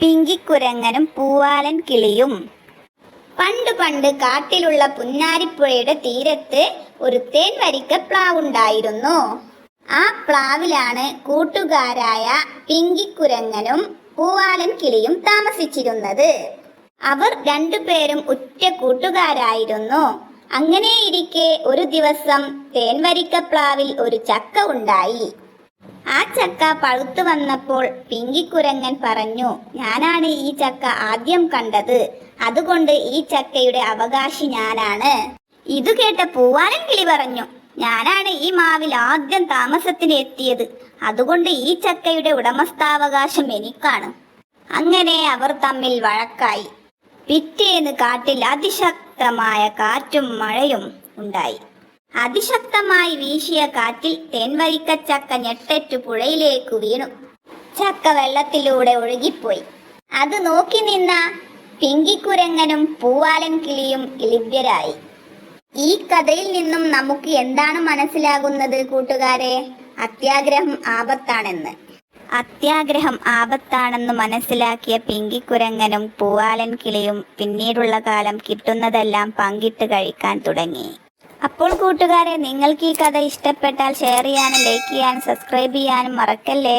പിങ്കിക്കുരങ്ങനും പൂവാലൻ കിളിയും. പണ്ട് പണ്ട് കാട്ടിലുള്ള പുന്നാരിപ്പുഴയുടെ തീരത്ത് ഒരു തേൻ വരിക്ക പ്ലാവുണ്ടായിരുന്നു. ആ പ്ലാവിലാണ് കൂട്ടുകാരായ പിങ്കിക്കുരങ്ങനും പൂവാലൻ കിളിയും താമസിച്ചിരുന്നത്. അവർ രണ്ടുപേരും ഉറ്റ കൂട്ടുകാരായിരുന്നു. അങ്ങനെയിരിക്കെ ഒരു ദിവസം തേൻവരിക്കപ്ലാവിൽ ഒരു ചക്ക ഉണ്ടായി. ആ ചക്ക പഴുത്തു വന്നപ്പോൾ പിങ്കിക്കുരങ്ങൻ പറഞ്ഞു ഞാനാണ് ഈ ചക്ക ആദ്യം കണ്ടത്. അതുകൊണ്ട് ഈ ചക്കയുടെ അവകാശി ഞാനാണ്. ഇത് കേട്ട പൂവാലൻ കിളി പറഞ്ഞു ഞാനാണ് ഈ മാവിൽ ആദ്യം താമസത്തിന് എത്തിയത്. അതുകൊണ്ട് ഈ ചക്കയുടെ ഉടമസ്ഥാവകാശം എനിക്കാണ്. അങ്ങനെ അവർ തമ്മിൽ വഴക്കായി. പിറ്റേന്ന് കാട്ടിൽ അതിശക്തമായ കാറ്റും മഴയും ഉണ്ടായി. അതിശക്തമായി വീശിയ കാറ്റിൽ തേൻവരിക്കച്ചക്ക ഞെട്ടറ്റു പുഴയിലേക്ക് വീണു. ചക്ക വെള്ളത്തിലൂടെ ഒഴുകിപ്പോയി. അത് നോക്കി നിന്ന പിങ്കിക്കുരങ്ങനും പൂവാലൻ കിളിയും കിളിഭ്യരായി ഈ കഥയിൽ നിന്നും നമുക്ക് എന്താണ് മനസ്സിലാകുന്നത് കൂട്ടുകാരെ? അത്യാഗ്രഹം ആപത്താണെന്ന്. അത്യാഗ്രഹം ആപത്താണെന്ന് മനസ്സിലാക്കിയ പിങ്കിക്കുരങ്ങനും പൂവാലൻ കിളിയും പിന്നീടുള്ള കാലം കിട്ടുന്നതെല്ലാം പങ്കിട്ട് കഴിക്കാൻ തുടങ്ങി. അപ്പോൾ കൂട്ടുകാരെ നിങ്ങൾക്ക് ഈ കഥ ഇഷ്ടപ്പെട്ടാൽ ഷെയർ ചെയ്യാനും ലൈക്ക് ചെയ്യാനും സബ്സ്ക്രൈബ് ചെയ്യാനും മറക്കല്ലേ?